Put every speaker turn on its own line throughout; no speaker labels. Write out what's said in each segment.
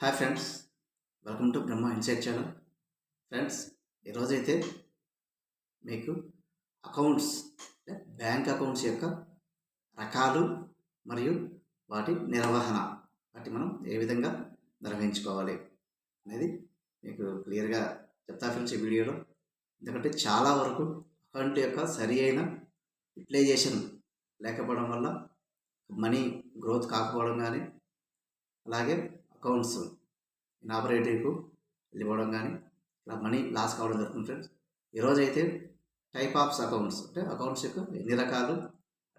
Hi friends welcome to Brahma Insight channel friends ఈరోజైతే మీకు accounts అంటే బ్యాంక్ అకౌంట్స్ యొక్క రకాలు మరియు వాటి నిర్వహణ వాటి మనం ఏ విధంగా నిర్వహించుకోవాలి అనేది మీకు క్లియర్గా చెప్తా ఫ్రెండ్స్ ఈ వీడియోలో. ఎందుకంటే చాలా వరకు అకౌంట్ యొక్క సరి అయిన యూటిలైజేషన్ లేకపోవడం వల్ల మనీ గ్రోత్ కాకపోవడం కానీ అలాగే అకౌంట్స్ ఇనాపరేటివ్కు వెళ్ళిపోవడం కానీ ఇలా మనీ లాస్ కావడం జరుగుతుంది ఫ్రెండ్స్. ఈరోజు అయితే టైప్ ఆఫ్స్ అకౌంట్స్ అంటే అకౌంట్స్ యొక్క ఎన్ని రకాలు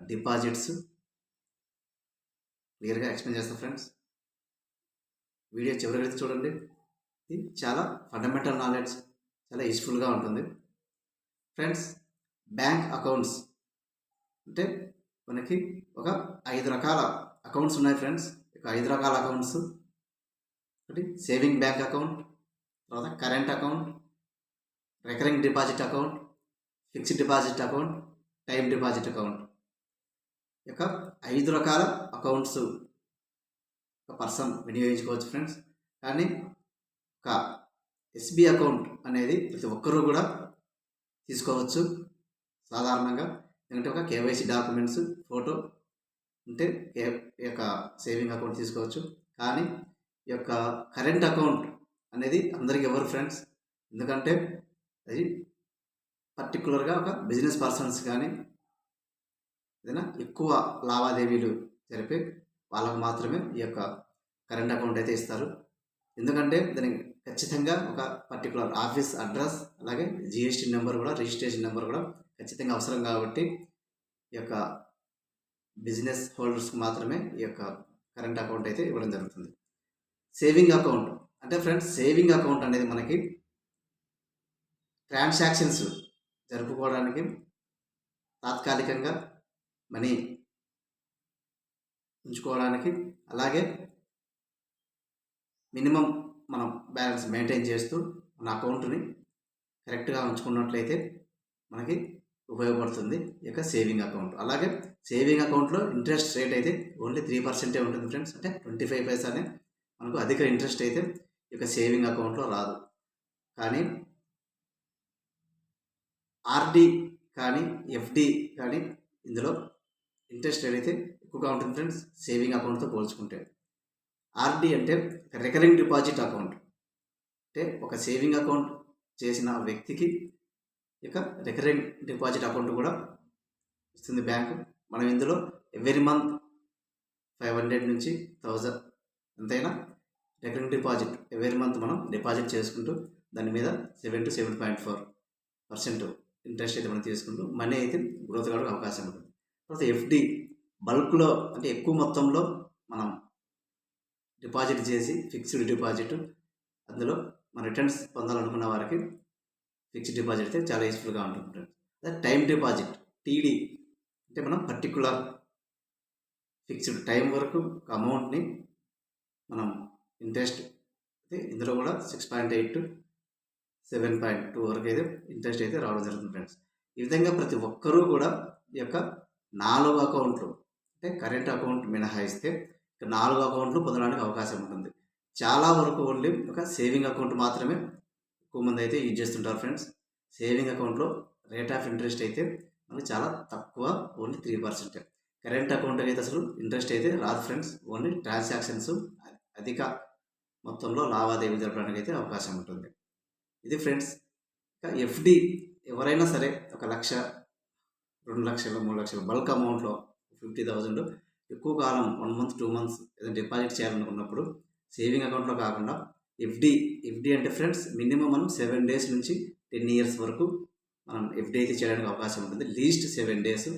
డిపాజిట్స్ క్లియర్గా ఎక్స్ప్లెయిన్ చేస్తాను ఫ్రెండ్స్. వీడియో చివరికి చూడండి. ఇది చాలా ఫండమెంటల్ నాలెడ్జ్ చాలా యూస్ఫుల్గా ఉంటుంది. ఫ్రెండ్స్ బ్యాంక్ అకౌంట్స్ అంటే మనకి ఒక ఐదు రకాల అకౌంట్స్ ఉన్నాయి ఫ్రెండ్స్. ఒక ఐదు రకాల అకౌంట్స్ ఒకటి సేవింగ్ బ్యాంక్ అకౌంట్ తర్వాత current account recurring deposit account fixed deposit account time deposit account యొక్క ఐదు రకాల అకౌంట్స్ ఒక పర్సన్ వినియోగించుకోవచ్చు ఫ్రెండ్స్ కానీ ఒక ఎస్బీ అకౌంట్ అనేది ప్రతి ఒక్కరూ కూడా తీసుకోవచ్చు సాధారణంగా. ఎందుకంటే ఒక కేవైసీ డాక్యుమెంట్స్ ఫోటో ఉంటే కే యొక్క సేవింగ్ అకౌంట్ తీసుకోవచ్చు. కానీ యొక్క కరెంట్ అకౌంట్ అనేది అందరికీ ఎవరు ఫ్రెండ్స్? ఎందుకంటే అది పర్టికులర్గా ఒక బిజినెస్ పర్సన్స్ కానీ ఏదైనా ఎక్కువ లావాదేవీలు జరిపే వాళ్ళకు మాత్రమే ఈ యొక్క కరెంట్ అకౌంట్ అయితే ఇస్తారు. ఎందుకంటే దానికి ఖచ్చితంగా ఒక పర్టికులర్ ఆఫీస్ అడ్రస్ అలాగే జిఎస్టీ నెంబర్ కూడా రిజిస్ట్రేషన్ నెంబర్ కూడా ఖచ్చితంగా అవసరం కాబట్టి ఈ యొక్క బిజినెస్ హోల్డర్స్కి మాత్రమే ఈ యొక్క కరెంట్ అకౌంట్ అయితే ఇవ్వడం జరుగుతుంది. Saving account. అంటే ఫ్రెండ్స్ సేవింగ్ అకౌంట్ అనేది మనకి ట్రాన్సాక్షన్స్ జరుపుకోవడానికి తాత్కాలికంగా మనీ ఉంచుకోవడానికి అలాగే మినిమం మనం బ్యాలెన్స్ మెయింటైన్ చేస్తూ మన అకౌంట్ని కరెక్ట్గా ఉంచుకున్నట్లయితే మనకి ఉపయోగపడుతుంది ఈ యొక్క సేవింగ్ అకౌంట్. అలాగే సేవింగ్ అకౌంట్లో ఇంట్రెస్ట్ రేట్ అయితే ఓన్లీ త్రీ పర్సెంటే ఉంటుంది ఫ్రెండ్స్. అంటే ట్వంటీ ఫైవ్ పైసానే మనకు అధిక ఇంట్రెస్ట్ అయితే ఈ యొక్క సేవింగ్ అకౌంట్లో రాదు. కానీ ఆర్డి కానీ ఎఫ్డి కానీ ఇందులో ఇంట్రెస్ట్ రేట్ అయితే ఎక్కువగా ఉంటుంది ఫ్రెండ్స్ సేవింగ్ అకౌంట్తో పోల్చుకుంటే. ఆర్డి అంటే రికరింగ్ డిపాజిట్ అకౌంట్. అంటే ఒక సేవింగ్ అకౌంట్ చేసిన వ్యక్తికి ఇక రికరింగ్ డిపాజిట్ అకౌంట్ కూడా ఇస్తుంది బ్యాంకు. మనం ఇందులో ఎవ్రీ మంత్ ఫైవ్ హండ్రెడ్ నుంచి థౌజండ్ ఎంతైనా రికరింగ్ డిపాజిట్ ఎవరి మంత్ మనం డిపాజిట్ చేసుకుంటూ దాని మీద seven to seven point four percent interest అయితే మనం తీసుకుంటూ మనీ అయితే గ్రోత్ కావడానికి అవకాశం ఉంటుంది. తర్వాత ఎఫ్డి బల్క్లో అంటే ఎక్కువ మొత్తంలో మనం డిపాజిట్ చేసి ఫిక్స్డ్ డిపాజిట్ అందులో మన రిటర్న్స్ పొందాలనుకున్న వారికి ఫిక్స్డ్ డిపాజిట్ అయితే చాలా యూస్ఫుల్గా ఉంటుంది అదే టైం డిపాజిట్ టీడీ అంటే మనం పర్టికులర్ ఫిక్స్డ్ టైం వరకు ఒక అమౌంట్ని మనం ఇంట్రెస్ట్ అయితే ఇందులో కూడా six point eight to seven point two వరకు అయితే ఇంట్రెస్ట్ అయితే రావడం జరుగుతుంది ఫ్రెండ్స్ ఈ విధంగా ప్రతి ఒక్కరూ కూడా ఈ యొక్క నాలుగు అకౌంట్లు అంటే కరెంట్ అకౌంట్ మినహాయిస్తే నాలుగు అకౌంట్లు పొందడానికి అవకాశం ఉంటుంది. చాలా వరకు ఓన్లీ ఒక సేవింగ్ అకౌంట్ మాత్రమే ఎక్కువ మంది అయితే యూజ్ చేస్తుంటారు ఫ్రెండ్స్ సేవింగ్ అకౌంట్లో రేట్ ఆఫ్ ఇంట్రెస్ట్ అయితే మనకి చాలా తక్కువ only three percent current account అయితే అసలు ఇంట్రెస్ట్ అయితే రాదు ఫ్రెండ్స్ ఓన్లీ ట్రాన్సాక్షన్స్ అధిక మొత్తంలో లావాదేవీ జరపడానికి అయితే అవకాశం ఉంటుంది. ఇది ఫ్రెండ్స్ ఇంకా ఎఫ్డి ఎవరైనా సరే ఒక లక్ష రెండు లక్షలు మూడు లక్షలు బల్క్ అమౌంట్లో ఫిఫ్టీ థౌజండ్ ఎక్కువ కాలం వన్ మంత్ టూ మంత్స్ ఏదైనా డిపాజిట్ చేయాలనుకున్నప్పుడు సేవింగ్ అకౌంట్లో కాకుండా ఎఫ్డి ఎఫ్డి అంటే ఫ్రెండ్స్ మినిమం మనం సెవెన్ డేస్ నుంచి టెన్ ఇయర్స్ వరకు మనం ఎఫ్డి అయితే చేయడానికి అవకాశం ఉంటుంది. Least seven days.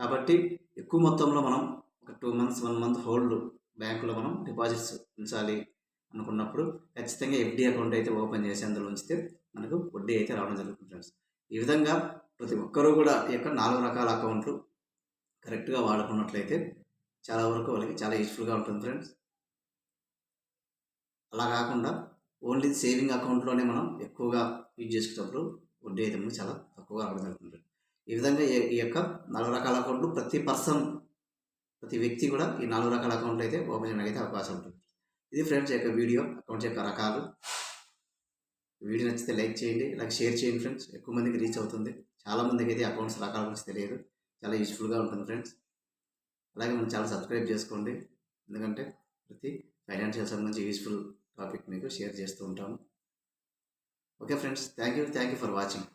కాబట్టి ఎక్కువ మొత్తంలో మనం ఒక two months one month hold బ్యాంకులో మనం డిపాజిట్స్ ఉంచాలి అనుకున్నప్పుడు ఖచ్చితంగా ఎఫ్డి అకౌంట్ అయితే ఓపెన్ చేసి అందులో ఉంచితే మనకు వడ్డీ అయితే రావడం జరుగుతుంది ఫ్రెండ్స్. ఈ విధంగా ప్రతి ఒక్కరూ కూడా ఈ యొక్క నాలుగు రకాల అకౌంట్లు కరెక్ట్గా వాడుకున్నట్లయితే చాలా వరకు వాళ్ళకి చాలా యూస్ఫుల్గా ఉంటుంది ఫ్రెండ్స్. అలా కాకుండా ఓన్లీ సేవింగ్ అకౌంట్లోనే మనం ఎక్కువగా యూజ్ చేసుకున్నప్పుడు వడ్డీ అయితే మనకి చాలా తక్కువగా రావడం జరుగుతుంది. ఈ విధంగా ఈ- ఈ యొక్క నాలుగు రకాల అకౌంట్లు ప్రతి పర్సన్ ప్రతి వ్యక్తి కూడా ఈ నాలుగు రకాల అకౌంట్లు అయితే ఓపెన్ చేయడానికి అయితే అవకాశం ఉంటుంది. ఇది ఫ్రెండ్స్ యొక్క వీడియో అకౌంట్స్ యొక్క రకాలు. వీడియో నచ్చితే లైక్ చేయండి. అలాగే షేర్ చేయండి ఫ్రెండ్స్ ఎక్కువ మందికి రీచ్ అవుతుంది. చాలా మందికి అయితే అకౌంట్స్ రకాల గురించి తెలియదు. చాలా యూస్ఫుల్గా ఉంటుంది ఫ్రెండ్స్ అలాగే మనం చాలా సబ్స్క్రైబ్ చేసుకోండి. ఎందుకంటే ప్రతి ఫైనాన్షియల్ సంబంధించి యూస్ఫుల్ టాపిక్ మీకు షేర్ చేస్తూ ఉంటాము. Okay friends thank you thank you for watching